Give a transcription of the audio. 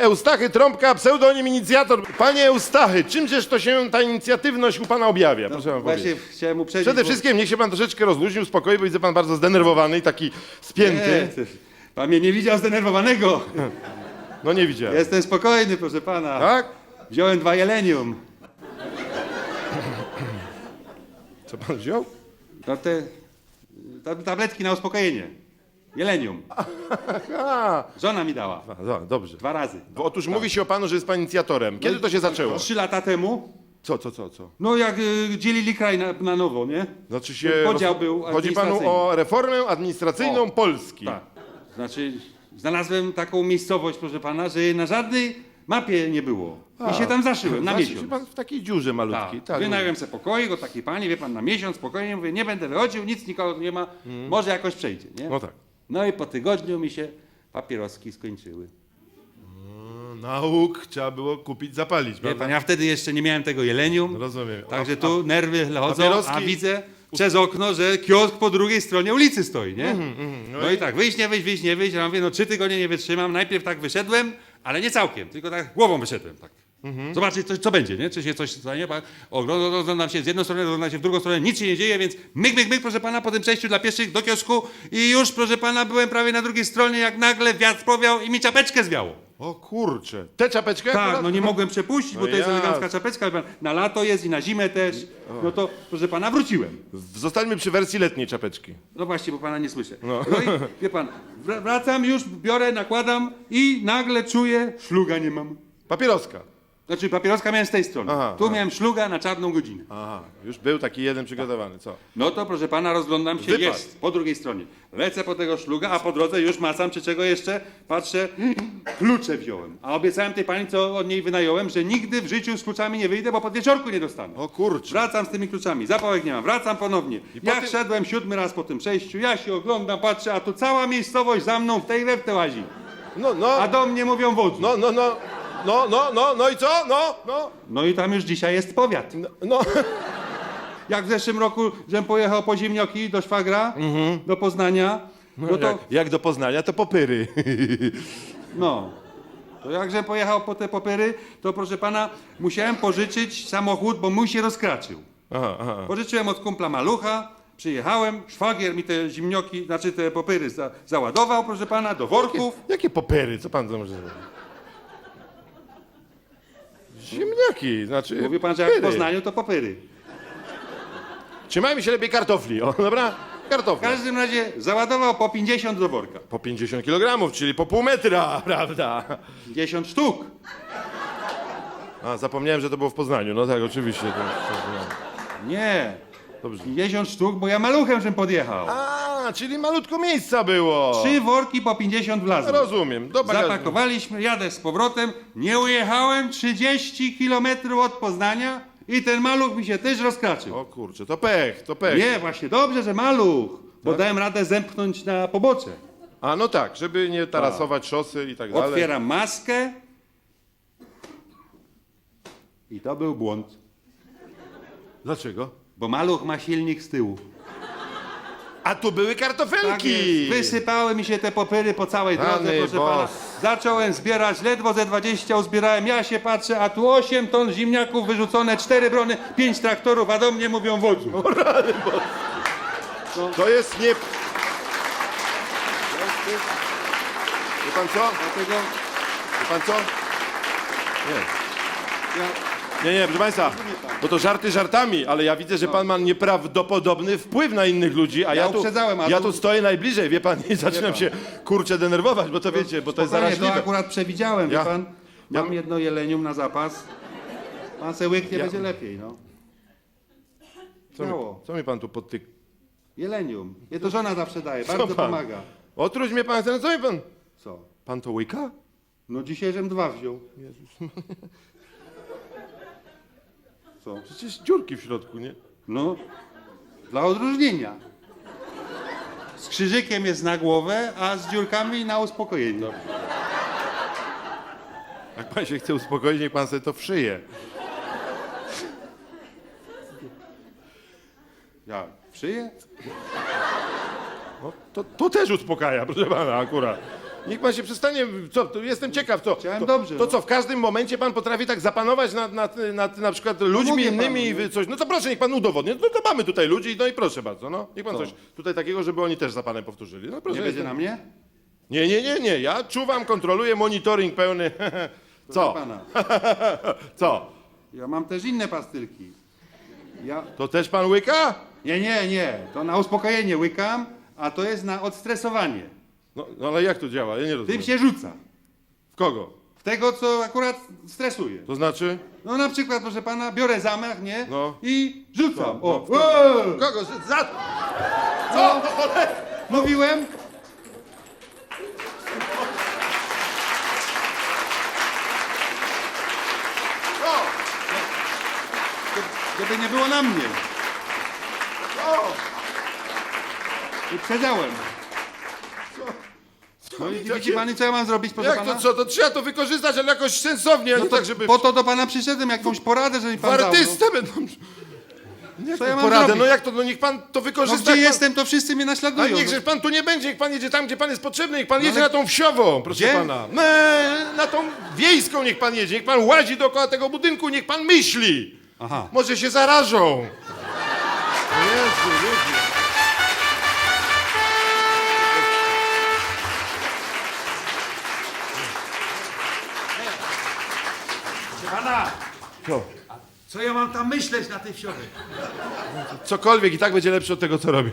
Eustachy Trąbka, pseudonim inicjator. Panie Eustachy, czymżeż to się ta inicjatywność u pana objawia? Proszę pan Właśnie powiedzieć. chciałem uprzedzić. Przede bo- wszystkim niech się pan troszeczkę rozluźni, uspokoi, bo widzę pan bardzo zdenerwowany i taki spięty. Nie, pan mnie nie widział zdenerwowanego. No nie widziałem. Jestem spokojny, proszę pana. Tak? Wziąłem dwa jelenium. Co pan wziął? No te ta, tabletki na uspokojenie. Jelenium. Żona mi dała. a, dobrze. Dwa razy. Bo otóż mówi się o panu, że jest pan inicjatorem. Kiedy to się zaczęło? Trzy lata temu, Co, co, co, co? no jak y, dzielili kraj na, na nowo, nie? Znaczy się. Podział był Chodzi panu o reformę administracyjną Polski. Tak. Znaczy, znalazłem taką miejscowość, proszę pana, że jej na żadnej mapie nie było. I się tam zaszyłem na Znaczy się miesiąc. pan w takiej dziurze malutkiej. Tak. Tak. Wynająłem sobie pokoik od takiej pani, wie pan, na miesiąc, spokojnie, mówię, nie będę wychodził, nic nikogo tu nie ma, może jakoś przejdzie, nie? No tak. No i po tygodniu mi się papieroski skończyły. No, Nauk trzeba było kupić, zapalić. Wie prawda? pan, ja wtedy jeszcze nie miałem tego jelenium, Rozumiem. także tu nerwy chodzą, papieroski- a widzę przez okno, że kiosk po drugiej stronie ulicy stoi, nie? no No i- i tak, wyjść, nie wyjść, wyjść, nie wyjść, ja mówię, no trzy tygodnie nie wytrzymam, najpierw tak wyszedłem, ale nie całkiem, tylko tak głową wyszedłem, tak. Mhm. Zobaczyć, co, co będzie, nie? Czy się coś stanie. Oglądam oglądam się z jednej strony, oglądam się w drugą stronę, nic się nie dzieje, więc myk, myk, myk, proszę pana, po tym przejściu dla pieszych do kiosku i już, proszę pana, byłem prawie na drugiej stronie, jak nagle wiatr powiał i mi czapeczkę zwiało. O kurczę. Tę czapeczkę? Tak, akurat? no nie mogłem przepuścić, bo No to jest jasne. elegancka czapeczka, pan, na lato jest i na zimę też. No to, proszę pana, wróciłem. Zostańmy przy wersji letniej czapeczki. No właśnie, bo pana nie słyszę. No, i wie pan, wr- wracam już, biorę, nakładam i nagle czuję, szluga nie mam. Papieroska. Znaczy papieroska miałem z tej strony. Aha, tu aha. miałem szluga na czarną godzinę. Aha, już był taki jeden przygotowany, co? No to proszę pana, rozglądam się, jest, po drugiej stronie. Lecę po tego szluga, a po drodze już macam, czy czego jeszcze, patrzę, klucze wziąłem. A obiecałem tej pani, co od niej wynająłem, że nigdy w życiu z kluczami nie wyjdę, bo po wieczorku nie dostanę. O kurczę. Wracam z tymi kluczami, zapałek nie mam, wracam ponownie. po Jak tym- szedłem siódmy raz po tym przejściu, ja się oglądam, patrzę, a tu cała miejscowość za mną w tej we w te łazi. No, no, A do mnie mówią wodzu. no, no, no, no, no, no, no i co? No, no, No i tam już dzisiaj jest powiat. no, no. Jak w zeszłym roku, żem pojechał po ziemnioki do szwagra, do Poznania, no to, Jak, jak do Poznania, to popyry. no, to jakże pojechał po te papiery, to proszę pana, musiałem pożyczyć samochód, bo mój się rozkraczył. Aha, aha. Pożyczyłem od kumpla malucha, przyjechałem, szwagier mi te zimnioki, znaczy te papiery za, załadował, proszę pana, do worków. Jakie popyry? Co pan to może zrobić? Ziemniaki, znaczy. Mówi pan, że jak w pyry. Poznaniu, to papiery. Trzymajmy się lepiej kartofli, o, dobra? W Kartofle. każdym razie załadował po 50 do worka. Po 50 kg, czyli po pół metra, prawda? 50 sztuk. A, zapomniałem, że to było w Poznaniu. No tak, oczywiście. To, to, Nie, dobrze. 50 sztuk, bo ja maluchem żem podjechał. A, czyli malutko miejsca było. Trzy worki po 50 wlazły. Rozumiem. Do bagażu. Zapakowaliśmy, jadę z powrotem, nie ujechałem 30 kilometrów od Poznania i ten maluch mi się też rozkraczył. O kurczę, to pech, to pech. Nie, właśnie dobrze, że maluch, bo Tak? dałem radę zepchnąć na pobocze. A no tak, żeby nie tarasować szosy i tak dalej. Otwieram maskę i to był błąd, Dlaczego? bo maluch ma silnik z tyłu. A tu były Tak kartofelki. jest. Wysypały mi się te popyry po całej Rany drodze, proszę bos. pana. Zacząłem zbierać, ledwo ze 20 uzbierałem, ja się patrzę, a tu 8 ton ziemniaków wyrzucone, 4 brony, 5 traktorów, a do mnie mówią wodzu. To jest nie... Wie pan co? Dlatego Wie pan co? Nie. ja, Nie, nie, proszę Państwa, bo to żarty żartami, ale ja widzę, że Pan ma nieprawdopodobny wpływ na innych ludzi, a ja, Ja tu, uprzedzałem, a ja tu- tu stoję najbliżej, wie Pan, i zaczynam się kurczę denerwować, bo to wiecie, bo to jest spokojnie, to zaraźliwe. akurat przewidziałem, Ja- wie pan. Mam jedno jelenium na zapas. Pan se łyknie, będzie lepiej, no. Co mi, co mi Pan tu podtyk... Jelenium. Je to żona zawsze daje, Co bardzo pan? pomaga. Otruć mnie Pan, chce, co mi Pan? Co? Pan to łyka? No dzisiaj żem dwa wziął. Co? Przecież dziurki w środku, nie? No, dla odróżnienia. Z krzyżykiem jest na głowę, a z dziurkami na uspokojenie. Jak Pan się chce uspokoić, niech Pan sobie to wszyje. Ja w szyję? No, to, to też uspokaja, proszę Pana, akurat. Niech pan się przestanie, co, to jestem ciekaw, co, Chciałem to, dobrze, to no. co, w każdym momencie pan potrafi tak zapanować nad, nad, nad na przykład ludźmi mówię panu, innymi i no. wy coś, no to proszę, niech pan udowodni, no to mamy tutaj ludzi, no i proszę bardzo, no, niech pan Co? coś tutaj takiego, żeby oni też za panem powtórzyli, no proszę. Nie będzie jestem- na mnie? Nie, nie, nie, nie, ja czuwam, kontroluję, monitoring pełny, co, pana. co, Ja mam też inne pastylki. Ja... to też pan łyka? Nie, nie, nie. To na uspokojenie łykam, a to jest na odstresowanie. No, no ale jak to działa, ja nie rozumiem. Tym się rzuca. W kogo? W tego, co akurat stresuje. To znaczy? No na przykład, proszę pana, biorę zamach, nie? No. I rzucam. No, O? Wow! Kogo? Za... Co? Mówiłem? Co? Żeby nie było na mnie. Co? Uprzedzałem. No i widzi pan, co ja mam zrobić, proszę Jak pana? to co? To trzeba to wykorzystać, ale jakoś sensownie, a No nie to, tak, żeby po to do pana przyszedłem, jakąś poradę, żeby w pan dał. artystę będą... Jak Co ja mam poradę? zrobić? No jak to, no niech pan to No, wykorzysta. no gdzie jak pan... jestem, to wszyscy mnie A naśladują. niechże no. pan tu nie będzie, niech pan jedzie tam, gdzie pan jest potrzebny, niech pan jedzie ale- na tą wsiową, proszę Gdzie? pana. No, na tą wiejską niech pan jedzie, niech pan łazi dookoła tego budynku, niech pan myśli. Aha. Może się zarażą. Jezu, ludzie. Co? co ja mam tam myśleć na tej wsiowej? Cokolwiek i tak będzie lepsze od tego, co robią.